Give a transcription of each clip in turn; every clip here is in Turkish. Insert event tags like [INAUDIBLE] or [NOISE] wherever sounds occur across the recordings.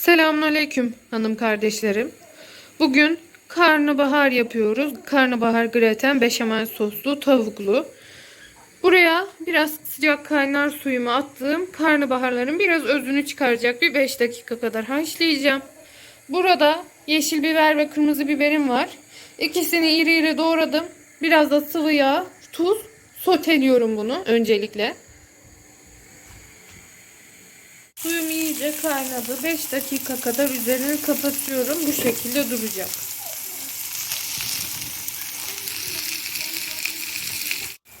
Selamünaleyküm hanım kardeşlerim. Bugün karnabahar yapıyoruz. Karnabahar graten beşamel soslu tavuklu. Buraya biraz sıcak kaynar suyumu attığım karnabaharların biraz özünü çıkaracak bir 5 dakika kadar haşlayacağım. Burada yeşil biber ve kırmızı biberim var. İkisini iri iri doğradım. Biraz da sıvı yağ, tuz, soteliyorum bunu öncelikle. Suyum iyice kaynadı. 5 dakika kadar üzerini kapatıyorum. Bu şekilde duracak.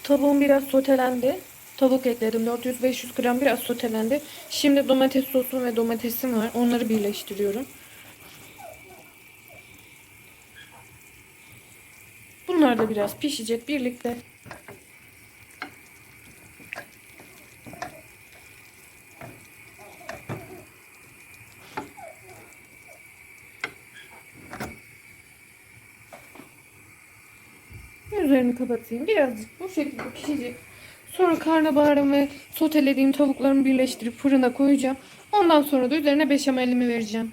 Tavuğum biraz sotelendi. Tavuk ekledim. 400-500 gram biraz sotelendi. Şimdi domates sosum ve domatesim var. Onları birleştiriyorum. Bunlar da biraz pişecek birlikte. Üzerini kapatayım. Birazcık bu şekilde pişecek. Sonra karnabaharımı ve sotelediğim tavuklarımı birleştirip fırına koyacağım. Ondan sonra da üzerine beşamelimi vereceğim.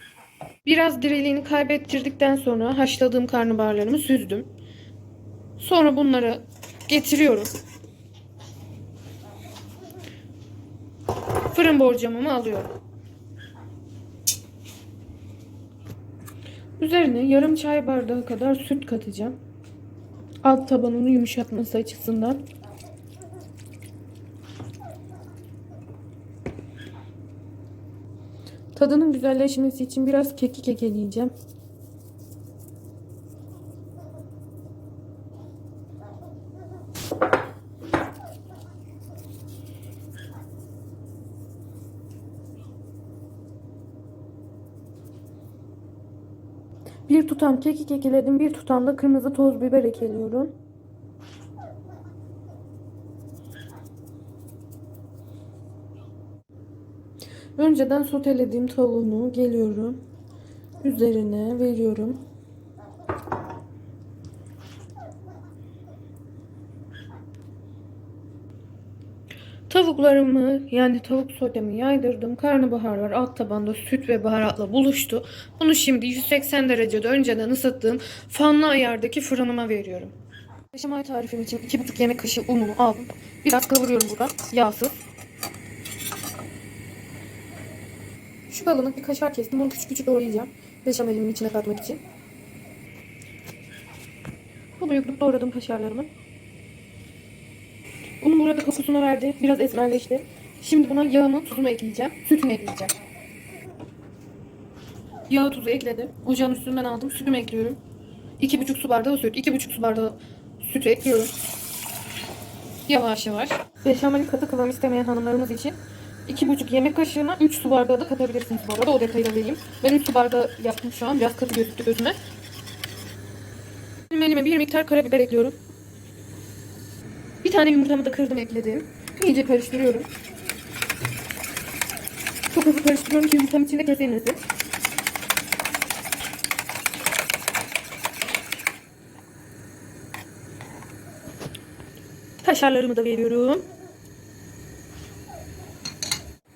Biraz diriliğini kaybettirdikten sonra haşladığım karnabaharlarımı süzdüm. Sonra bunları getiriyorum. Fırın borcamımı alıyorum. Üzerine yarım çay bardağı kadar süt katacağım. Alt tabanını yumuşatması açısından. Tadının güzelleşmesi için biraz kekik ekleyeceğim. Bir tutam kekik ekledim. Bir tutam da kırmızı toz biber ekliyorum. Önceden sotelediğim tavuğumu geliyorum. Üzerine veriyorum. Tavuklarımı yani tavuk sotemi yaydırdım. Karnabaharlar alt tabanda süt ve baharatla buluştu. Bunu şimdi 180 derecede önceden ısıttığım fanlı ayardaki fırınıma veriyorum. Beşamel tarifim için 2,5 yemek kaşığı unumu aldım. Biraz kavuruyorum burada yağsız. Şu kalınlık bir kaşar kestim. Bunu küçük küçük doğrayacağım. Beşamelimin içine katmak için. Bunu yüklük doğradım kaşarlarımı. Unum burada kokusunu verdi. Biraz esmerleşti. Şimdi buna yağımı, tuzumu ekleyeceğim. Sütümü ekleyeceğim. Yağı, tuzu ekledim. Ocağın üstünden aldım. Sütümü ekliyorum. 2,5 su bardağı süt. 2,5 su bardağı sütü ekliyorum. Yavaş yavaş. Beşamel katı kıvam istemeyen hanımlarımız için 2,5 yemek kaşığına 3 su bardağı da katabilirsiniz bu arada. O detayı da vereyim. Ben 3 su bardağı yaptım şu an. Biraz katı gözüktü gözüme. Elime bir miktar karabiber ekliyorum. Bir tane yumurtamı da kırdım ekledim. İyice karıştırıyorum. Çok hızlı karıştırıyorum ki yumurtam içinde kesilmesin. Kaşarlarımı da veriyorum.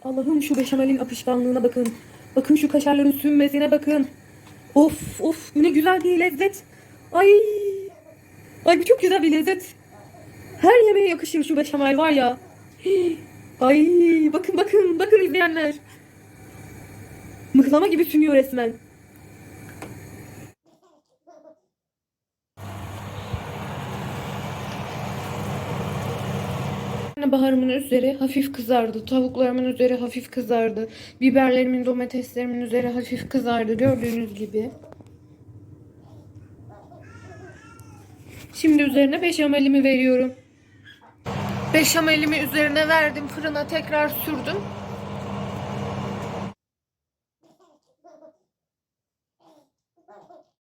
Allah'ım şu beşamelin apışkanlığına bakın. Bakın şu kaşarların sünmesine bakın. Of of ne güzel bir lezzet. Ay. Ay bu çok güzel bir lezzet. Her yemeğe yakışır şu beşamel var ya. [GASPS] Ay bakın bakın bakın izleyenler. Mıhlama gibi sünüyor resmen. Baharımın üzeri hafif kızardı. Tavuklarımın üzeri hafif kızardı. Biberlerimin, domateslerimin üzeri hafif kızardı. Gördüğünüz gibi. Şimdi üzerine beşamelimi veriyorum. Beşamelimi üzerine verdim. Fırına tekrar sürdüm.